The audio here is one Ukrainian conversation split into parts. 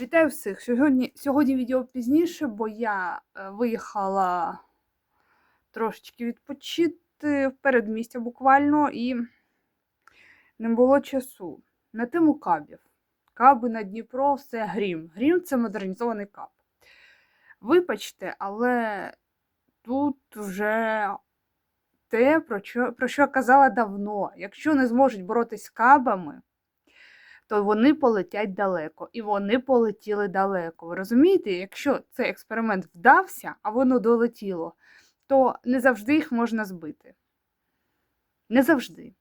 Вітаю всіх! Сьогодні, сьогодні відео пізніше, бо я е, виїхала трошечки відпочити в передмістя буквально і не було часу. На тему кабів. Каби на Дніпро все грім. Грім це модернізований каб. Вибачте, але тут вже те, про що, про що я казала давно. Якщо не зможуть боротись з кабами, то вони полетять далеко. І вони полетіли далеко. Ви розумієте, якщо цей експеримент вдався, а воно долетіло, то не завжди їх можна збити. Не завжди.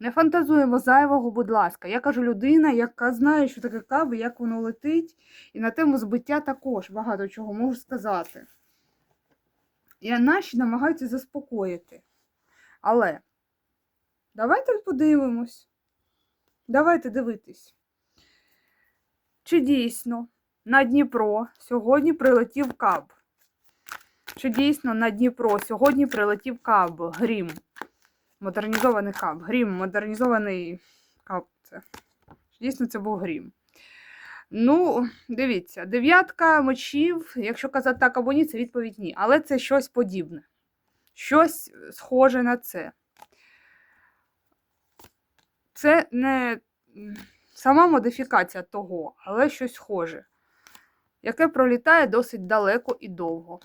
Не фантазуємо зайвого, будь ласка. Я кажу людина, яка знає, що таке каби, як воно летить, і на тему збиття також багато чого можу сказати. І наші намагаються заспокоїти. Але давайте подивимось. Давайте дивитись. Чи дійсно на Дніпро сьогодні прилетів каб? Чи дійсно на Дніпро сьогодні прилетів каб? Грім. Модернізований каб. Грім, модернізований каб. Це. Дійсно це був грім? Ну, дивіться, дев'ятка мечів, якщо казати так або ні, це відповідь ні. Але це щось подібне. Щось схоже на це. Це не сама модифікація того, але щось схоже, яке пролітає досить далеко і довго.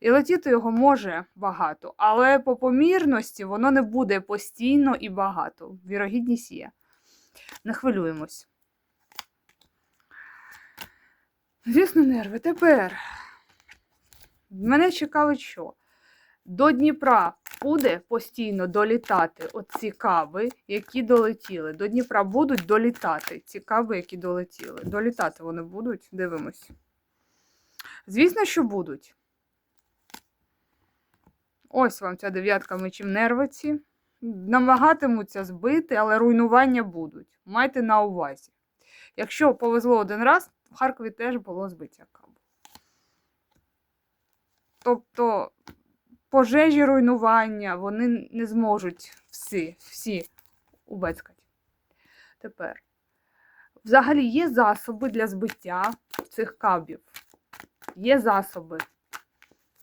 І летіти його може багато, але по помірності воно не буде постійно і багато. Вірогідність є. Не хвилюємось. Звісно, нерви. Тепер мене цікавить, що до Дніпра буде постійно долітати оці каби, які долетіли. До Дніпра будуть долітати ці каби, які долетіли. Долітати вони будуть, дивимось. Звісно, що будуть. Ось вам ця дев'ятка мечів нервиці. Намагатимуться збити, але руйнування будуть. Майте на увазі. Якщо повезло один раз, в Харкові теж було збиття кабу. Тобто пожежі руйнування вони не зможуть всі, всі убецькати. Тепер. Взагалі є засоби для збиття цих кабів. Є засоби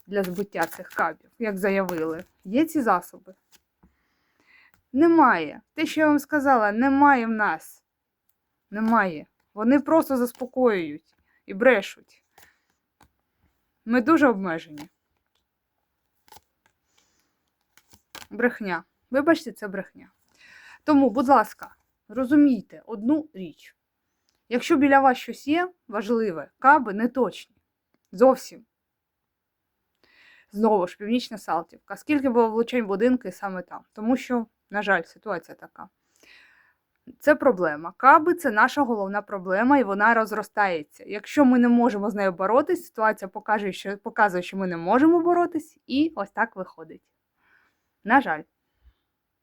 для збиття цих кабів, як заявили. Є ці засоби? Немає. Те, що я вам сказала, немає в нас. Немає. Вони просто заспокоюють і брешуть. Ми дуже обмежені. Брехня. Вибачте, це брехня. Тому, будь ласка, розумійте одну річ. Якщо біля вас щось є важливе, каби не точні. Зовсім. Знову ж, Північна Салтівка. Скільки було влучень будинки саме там? Тому що, на жаль, ситуація така. Це проблема. Каби це наша головна проблема, і вона розростається. Якщо ми не можемо з нею боротись, ситуація покаже, що, показує, що ми не можемо боротись, і ось так виходить. На жаль.